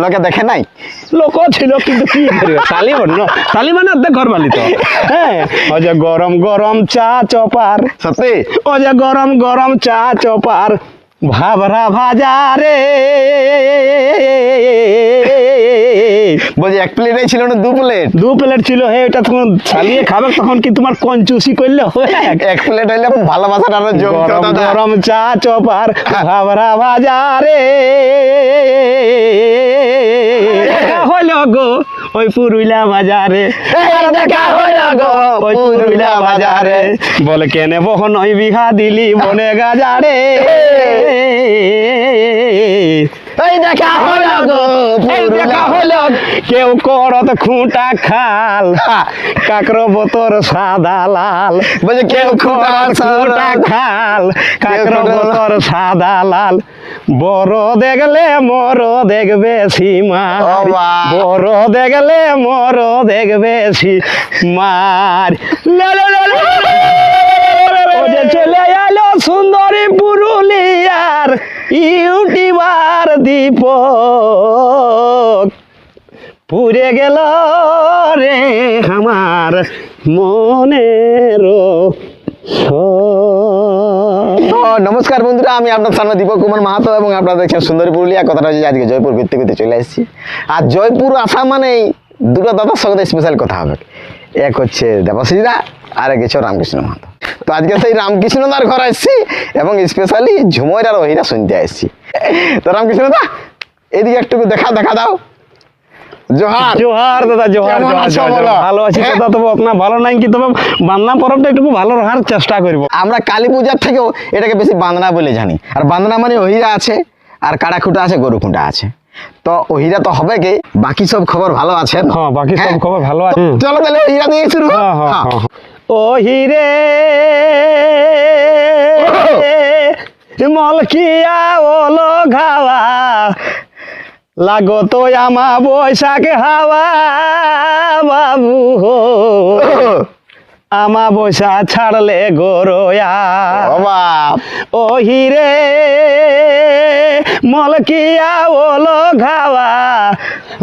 লোকে দেখে নাই? লোক ছিল কিন্তু কি করবে? শালি বল না? শালি মানে অর্ধেক ঘর বালি তো হ্যাঁ যে গরম গরম চা চপার। সত্যি? যে গরম গরম চা চপার। ভাবরা ভাজা রে। বলছি এক প্লেটাই ছিল না দু প্লেট দু প্লেট ছিল হে এটা তখন চালিয়ে খাবে তখন কি তোমার কঞ্চুসি করলে? এক প্লেট হইলে ভালোবাসাটা আরও জমতো গরম দাদা। গরম চা চপার ভাবরা ভাজা রে হইল গো ওই পুরুলা বাজারে। দেখা গো ওই পুরুলিয়া বাজারে। বলে কেনে বহন ওই বিহা দিলি বনে গাজারে? এই দেখা হইল গো এই দেখা হইল কেউ করত খুঁটা খাল কাকর বোতর সাদা লাল। কেউ খুঁটা খাল কাকর বোতর সাদা লাল। বড় দেখলে মর দেখবে সীমা বড় দেখলে মর দেখবে সীমার চলে এলো সুন্দরী পুরুলিয়ার ইউটিবার দীপ পুরে গেল রে আমার মনের নমস্কার বন্ধুরা, আমি আপনার সামনে দীপক কুমার মাহাতো এবং আপনারা দেখছেন সুন্দরী পুরুলিয়া। কথাটা হচ্ছে আজকে জয়পুর ঘুরতে ঘুরতে চলে এসেছি আর জয়পুর আসা মানেই দুটো দাদার সঙ্গে স্পেশাল কথা হবে। এক হচ্ছে দেবাশিসদা আর এক হচ্ছে রামকৃষ্ণ মাহাতো। তো আজকে সেই রামকৃষ্ণ দার ঘর আসছি এবং স্পেশালি ঝুমইর আর ওহিরা শুনতে আসছি। তো রামকৃষ্ণ দা এদিকে একটু দেখা দেখা দাও। জোহার। জোহার দাদা জোহার কেমন জোহার, আছো জোহার, বলো? জোহার। ভালো আছি? দাদা তবে আপনার ভালো নাই কি তবে বান্না পরবটা একটু ভালো রাখার চেষ্টা করব। আমরা কালী পূজার থেকেও এটাকে বেশি বান্দনা বলে জানি। আর বান্দনা মানে ওহিরা আছে আর কাড়া খুঁটা আছে গরু খুঁটা আছে। তো ওহিরা তো হবে কি? বাকি সব খবর ভালো আছে হ্যাঁ বাকি সব খবর ভালো আছে। চলো তাহলে ওহিরা দিয়ে শুরু হোক। ও হিরে মলকিয়া ওলো ঘাওয়া লাগো তো আমা বৈশাখ হাওয়া বাবু হো। আমা বৈশা ছাড়লে গোরয়া ও হিরে মলকিয়া ওলো ঘাওয়া।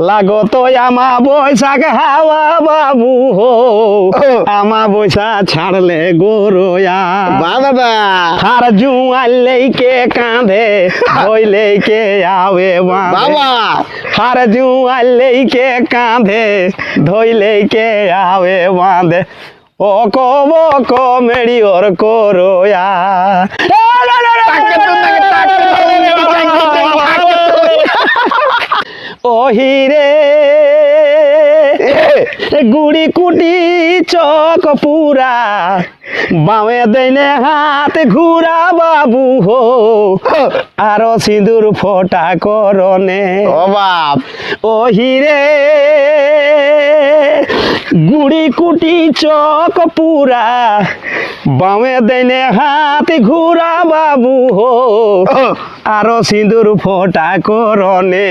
লাগো তো আমা বৈশাখ হাওয়া বাবু হো। আমা বৈশা ছাড়লে গোরয়া বা দাদা হার জুয়াল কে কাঁধে হইলে কে আবে বাবা। হার জুয়াল কে কাঁধে ধইলে কে আবে বাঁধে। কব কমেড়ি ওর করোয়া ও হিরে গুড়ি কুটি চক পুরা। বামে দেনে হাত ঘুরা বাবু হো আরও সিঁদুর ফোটা করনে। ও বাপ। ও হিরে গুড়ি কুটি চক পুরা। বামে দেনে হাত ঘুরা বাবু হো আরও সিঁদুর ফোটা করনে?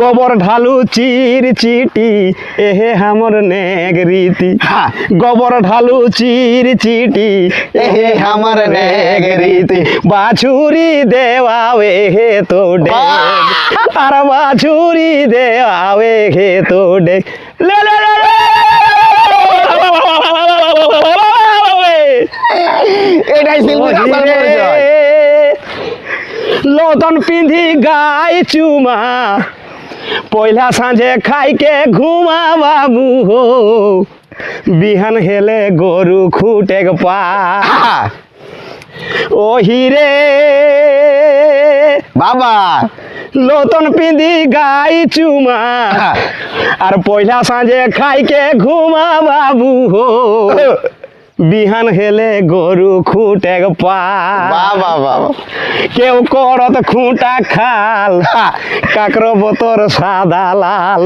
গোবর ঢালু চির চিটি এহে হামর নেগ রীতি হ্যাঁ। গোবর ঢালু চির চিটি এহে হামর নেগ রীতি। বাছুরি দেওয়াবে হে তো ডে আর বাছুরি দেওয়াবে হে তো ডে লে লে লে লে। এটাই পরিচয় লতন পিন্ধি গাই চুমা। পয়লা সাঁঝে খাইকে ঘুমা বাবু হো। বিহান হেলে গরু খুটে পা। ও হিরে বাবা! লতন পিন্ধি গাই চুমা। আর পয়লা সাঁঝে খাইকে ঘুমা বাবু হো। বিহান হেলে গরু খুঁটে পা। কেউ করত খুঁটা খাল কাকরো বোতর সাদা লাল।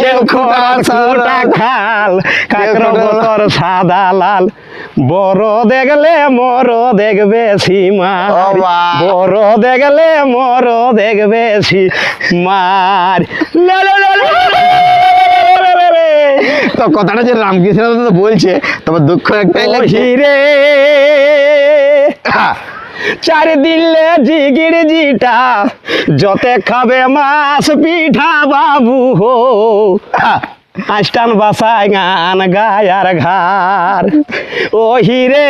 কেউ খুঁটা খাল কাকরো বোতর সাদা লাল। বড় দেখলে মর দেখবে সীমা বড় দেখলে মর দেখবে সীমার। তো কথাটা যে রামকৃষ্ণ তো বলছে তবে দুঃখ একটা হিরে হ্যাঁ, চার দিলে জিগির জিটা যতে খাবে মাছ পিঠা বাবু হো। আষ্টান বাসায় গান গায়ার ঘার ও হিরে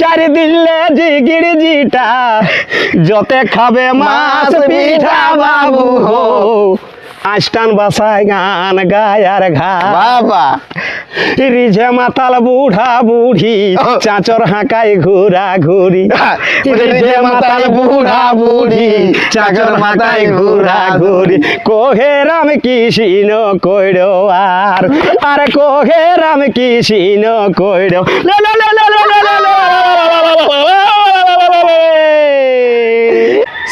চার দিলে জিগির জিটা যতে খাবে মাছ পিঠা বাবু হো। আষ্টান বাসায় গান গায়ার ঘার বাবা। রিঝে মাতাল বুড়া বুড়ি চাচর হাঁকাই ঘুরা ঘুরি। রিঝে মাতাল বুড়া বুড়ি চাচর মাথায় ঘুরা ঘুরি কোহে রাম কিসিন কইর আর আরে কোহে রাম কিসিন কইর লে লে লে লে লে লে লে লে।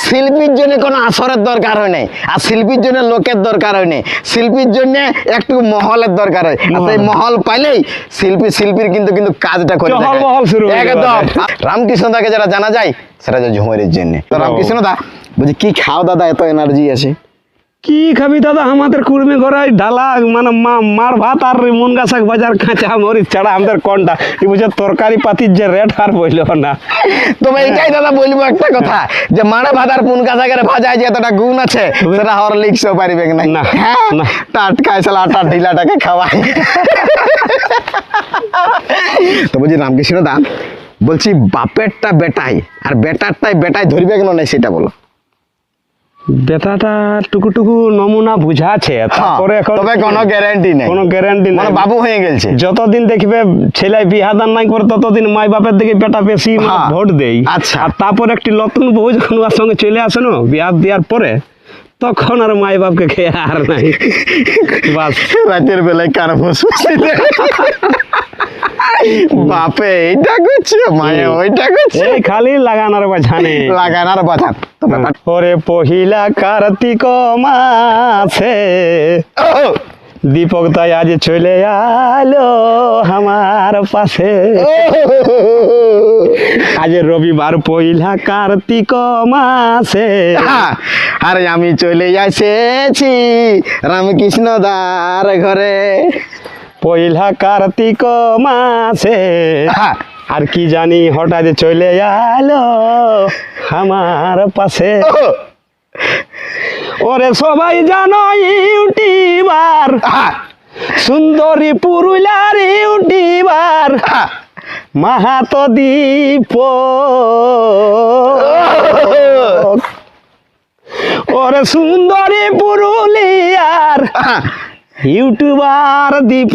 শিল্পীর জন্য কোনো আসরের দরকার হয় নাই। আর শিল্পীর জন্য লোকের দরকার হয় নাই। শিল্পীর জন্য একটু মহলের দরকার হয়। আর সেই মহল। পাইলেই শিল্পী শিল্পীর কিন্তু কিন্তু কাজটা করে। একদম। রামকৃষ্ণ দাকে যারা জানা যায় সেটা যে ঝুমরের জন্য। তো রামকৃষ্ণ দা বলছি কি খাও দাদা এত এনার্জি আছে? কি খাবি দাদা? আমাদের কুর্মি ঘরে ডালা মানে মা- মার ভাত আর মুনগা শাক বাজার কাঁচা মরিচ ছাড়া আমাদের কোনটা? এই বুঝে তরকারি পাতির যে রেট আর বইল না। তবে এইটাই দাদা বলব একটা কথা যে মারা ভাতার পুনকা জায়গায় ভাজায় যে এতটা গুণ আছে সেটা হরলিক্সও পারিবে না না, হ্যাঁ? না। টাটকা এসে আটা ঢিলাটাকে খাওয়ায়। তো বলছি রামকৃষ্ণ দা বলছি বাপেরটা বেটাই আর বেটারটাই বেটাই ধরবে কেন নাই সেটা বলো। বেটাটা টুকু টুকু নমুনা বুঝাছে তারপরে এখন হ্যাঁ, তবে কোনো গ্যারান্টি নেই। কোনো গ্যারান্টি নেই। মানে বাবু হয়ে গেছে। যতদিন দেখবে ছেলে বিহাদান নাই করে ততদিন মাই বাপের দিকে বেটা বেশি হ্যাঁ। ভোট দেই। আচ্ছা। আর তারপর একটি নতুন বউ যখন ওর সঙ্গে চলে আসে না বিয়াহ দেওয়ার পরে তখন আর মাই বাপকে খেয়ে আর নাই। বাস। রাতের বেলায় কার বসে বাপে এইটা করছে মায়ে ওইটা করছে। খালি লাগানোর বাঝানে লাগানার বাজান ওরে পহিলা কার্তিক মাসে। ও, দীপক তাই আজ চলে আলো আমার পাশে। আজ রবিবার পহিলা কার্তিক মাসে। আরে আমি চলে এসেছি রামকৃষ্ণ দার ঘরে। পহিলা কার্তিক মাসে। আর কি জানি হঠাৎ চলে আলো আমার পাশে। ওরে সবাই জানো ইউটিউবার। সুন্দরী পুরুলার ইউটিউবার। মাহাতো দীপ। ওরে সুন্দরী পুরুলিয়ার ইউটিউবার দীপ।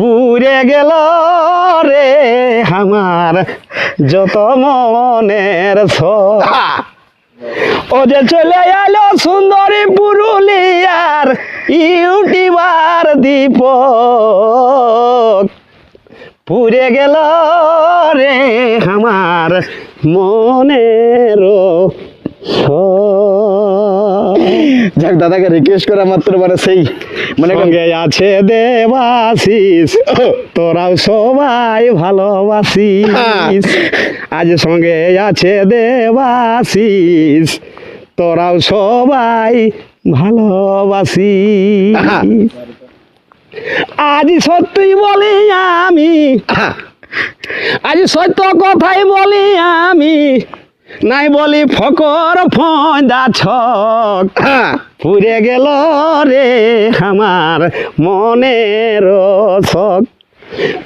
পুরে গেল রে আমার যত মনের ও যে চলে এলো সুন্দরী পুরুলিয়ার ইউটিউবার দীপ পুরে গেল রে আমার মনের যাক দাদাকে রিকোয়েস্ট করা মাত্র মানে সেই মানে আছে দেবাশিস তোরাও সবাই ভালোবাসিস। আজ সঙ্গে আছে দেবাশিস তোরাও সবাই ভালোবাসি। আজ সত্যি বলি আমি আজ সত্য কথাই বলি আমি নাই বলি ফকর ফয়দা ছক। হ্যাঁ, পুরে গেল রে আমার মনের ছক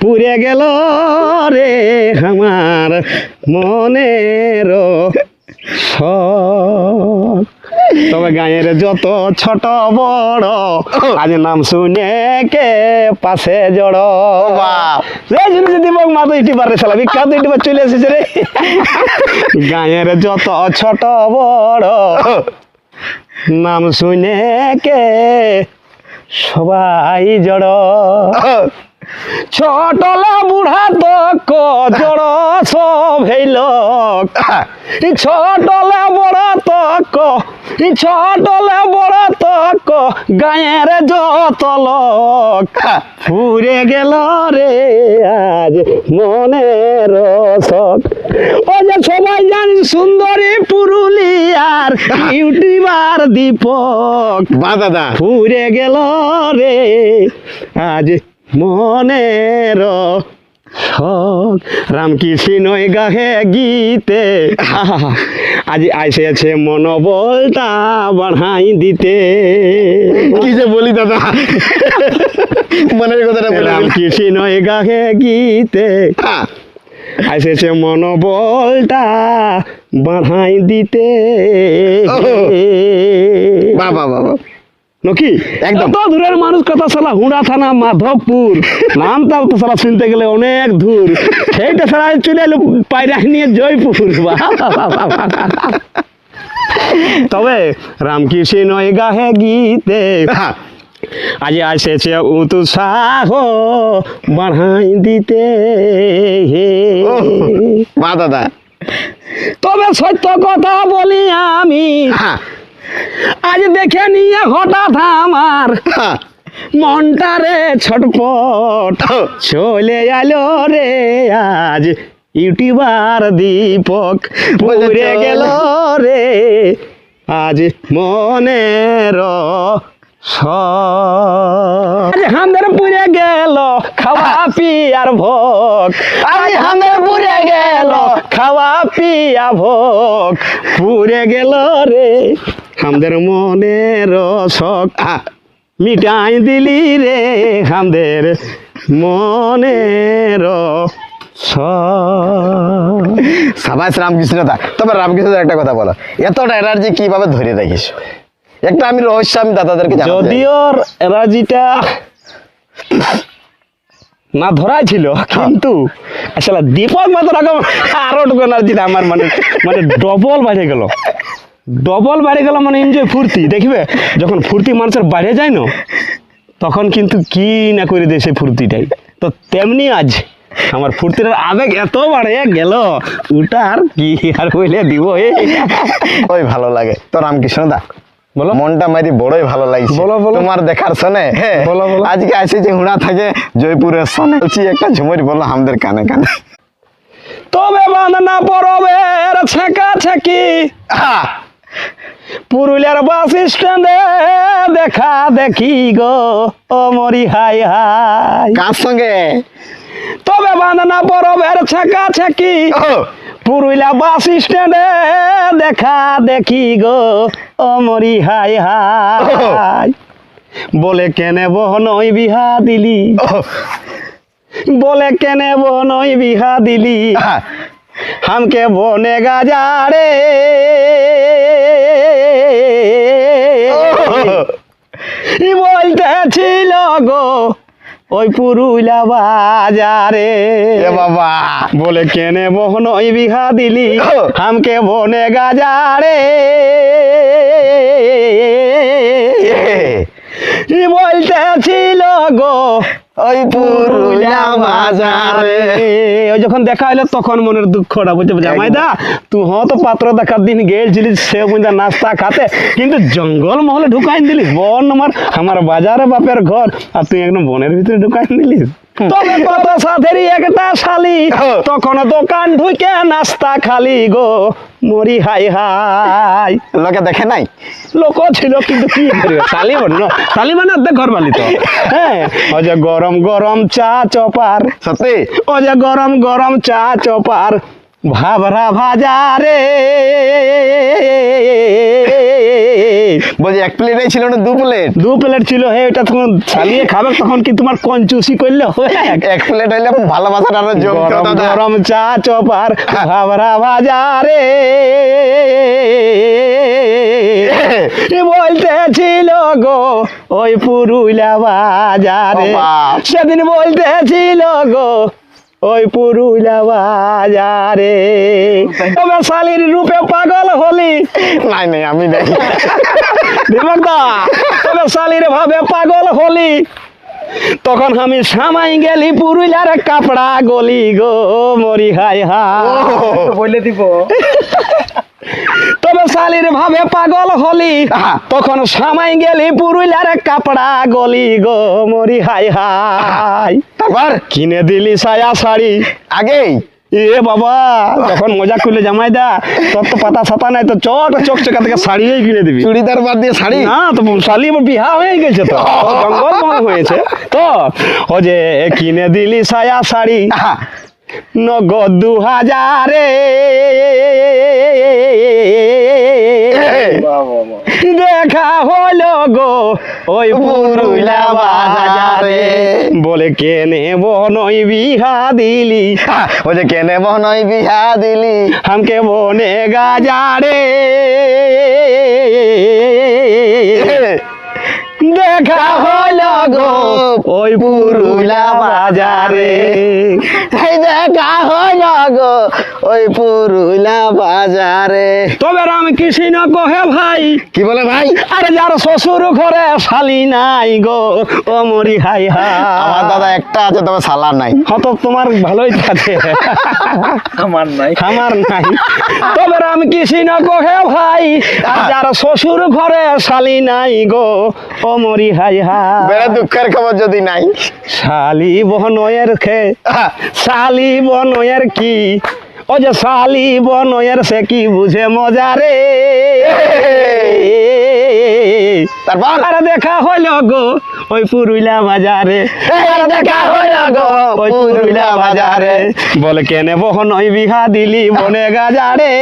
পুরে গেল রে আমার মনের শখ তবে গায়ের যত ছোট বড় আজ নাম শুনে কে পাশে জড়? বক মা তো ইউটিউবার রে শালা বিখ্যাত ইউটিউবার চলে এসেছে রে। গায়ের যত ছোট বড় নাম শুনে কে সবাই জড়? ছোটলা বুড়া তক জড় সব হইল। ছোটলা বড় তক ছোটলা বড় তক গায়ের যত লোক ফুরে গেল রে আজ মনের শখ ও যে সবাই জানি সুন্দরী পুরুলিয়ার ইউটিউবার দীপক। বাহ দাদা। ফুরে গেল রে আজ মনের শখ রামকৃষ্ণ গাহে গীতে। আজ আইসেছে মনোবলটা বাড়াই দিতে। কি যে বলি দাদা? মনের কথাটা বলে দিলি। রামকৃষ্ণ গাহে গীতে। হ্যাঁ। আইসেছে মনোবলটা বাড়াই দিতে। বাহ বাহ। নাকি? একদম। এত দূরের মানুষ কথা সালা হুড়া থানা মাধবপুর নামটা তো সালা শুনতে গেলে অনেক দূর। সেইটা সালা চলে এলো পায়রা নিয়ে জয়পুর। তবে রামকৃষ্ণ গাহে গীতে? হ্যাঁ। আজ আসেছে উৎসাহ বাড়াই দিতে ও, বাহ দাদা। তবে সত্য কথা বলি আমি। হ্যাঁ। আজ দেখে নিয়ে হঠাৎ আমার। মনটা রে ছটপট। চলে আলো রে আজ ইউটিউবার দীপক। পড়ে গেল রে আজ মনের আজ হামদের পুরে গেল খাওয়া পিয়ার ভোগ। আজ হামদের পুরে গেল। খাওয়া পিয়া ভোগ। পুরে গেল রে। হামদের মনের শখ। মিটাই দিলি রে হামদের মনের সাবাস রামকৃষ্ণ দা তবে রামকৃষ্ণ একটা কথা বলো। এতটা এনার্জি কীভাবে ধরে রাখিস একটা আমি রহস্য আমি দাদাদেরকে। যদিও এনার্জিটা না ধরাই ছিল কিন্তু আসলে দীপক মাত্র রকম আরও এনার্জিটা আমার মানে মানে ডবল বাড়ে গেল। ডবল বাড়ে গেল মানে এনজয় ফুর্তি দেখবে? যখন ফুর্তি মানুষের বাইরে যায় না তখন কিন্তু কি না করে দেয় সেই ফুর্তিটাই। তো তেমনি আজ আমার ফুর্তির আবেগ এত বাড়ে গেল ওটা আর কি আর বলে দিব ওই ভালো লাগে। তো রামকৃষ্ণ দা। মনটা মাইরি বড়ই ভালো লাগছে। তোমার দেখার শোনে হ্যাঁ বলো, বলো। আজকে আসে যে হুড়া থাকে জয়পুরের শোনে। বলছি একটা ঝুমুরি বলো আমাদের কানে কানে। তবে বাঁধনা পরবের ছেঁকা ছেঁকি। পুরুলিয়ার বাস স্ট্যান্ডে দেখা দেখি গো ও মরি হাই হাই। কার সঙ্গে? তবে বাঁধনা পরবের ছেঁকা ছেঁকি। পুরুলা বাস স্ট্যান্ডে দেখা দেখি গো অমরি হাই হাই। বলে কেনে বহনই বিহা দিলি? বলে কেনে বহনই বিহা দিলি? হামকে বনে গাজারে। বলতে ছিল গো ওই পুরুলা বাজারে। এ বাবা। বলে কেনে বহন ওই বিঘা দিলি আমকে হামকে বনে গাজারে। বলতে ছিল গো ওই পুরুলিয়া বাজারে ওই যখন দেখা হলো তখন মনের দুঃখটা বুঝতে তুই হ তো পাত্র দেখার দিন গেছিলিস সে বুঝা নাস্তা খাতে কিন্তু জঙ্গল মহলে ঢুকাই দিলিস বন আমার আমার বাজারে বাপের ঘর আর তুই একদম বনের ভিতরে ঢুকাই দিলিস তবে কত সাথেরই একটা শালি হ্যাঁ। তখন দোকান ঢুকে নাস্তা খালি গো মরি হাই হাই। লোকে দেখে নাই? লোক ছিল কিন্তু কি করবে? শালি মানে অর্ধেক ঘর বালি তো। হ্যাঁ। ওই যে গরম গরম চা চপার। সত্যি? ও যে গরম গরম চা চপার। ভাবরা ভাজা রে বলছি এক প্লেটাই ছিল না দু প্লেট? দু প্লেট ছিল হে এটা তখন চালিয়ে খাবে তখন কি তোমার কঞ্চুসি করলে এক প্লেট হইলে ভালোবাসাটা আরও জমতো গরম দাদা গরম চা চপার ভাবরা ভাজা রে এ বলতেছিল গো ওই পুরুলা বাজারে। সেদিন বলতেছিল গো ওই পুরুলা বাজারে। তবে শালির রূপে পাগল হলি। নাই নাই আমি দেখি। দীপক দা তবে শালির ভাবে পাগল হলি। তখন আমি সামাই গেলি পুরুলিয়ার কাপড়া গলি গো মরি হাই হাইলে দিব। তবে শালির ভাবে পাগল হলি। তখন সামাই গেলি পুরুলার কাপড়া গলি গো মরি হাই হাই তারপর? কিনে দিলি সায়া শাড়ি। আগেই? এ বাবা যখন মজা করলে জামাই দা তোর তো পাতা ছাতা নাই তো চট চোখ চোখা থেকে শাড়িই কিনে দিবি। চুড়িদার বাদ দিয়ে শাড়ি? না তো শালি আমার বিহা হয়ে গেছে তো। জঙ্গল হয়েছে। তো ও যে কিনে দিলি সায়া শাড়ি নগদ দু হাজারে। দেখা হলো গো, ওই পুরুলা বাজারে। বলে কেনে বনই বিহা দিলি? বলে কেনে বনই বিহা দিলি? হামকে বনে গাজারে। দেখা হলো গো ওই পুরুলা বাজারে। এই দেখা হইল গো ওই পুরুলা বাজারে। তবে রামকৃষ্ণ কহে ভাই কি বলে ভাই? আরে যার শ্বশুর ঘরে শালি নাই গো ও মরি হাই আমার দাদা একটা আছে তবে সালার নাই। হত তোমার ভালোই আছে আমার নাই। আমার নাই। তবে রামকৃষ্ণ কহে ভাই আর যার শ্বশুর ঘরে শালি নাই গো ও মরি হাই বেড়ে হাই দুঃখের খবর যদি নাই। শালি বনয়ের খে শালি বনয়ের কি? ও যে শালি বনয়ের সে কি বুঝে মজা রে? তারপর আরে দেখা হইল গো ওই পুরুলিয়া বাজারে। আরে দেখা হইল গো ওই পুরুলিয়া বাজারে। বলে কেনে বহন ওই বিহা দিলি বনে গাজারে?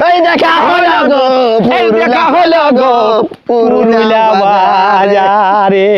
এই দেখা হলো গো এই দেখা হইল গো পুরুলিয়া বাজারে।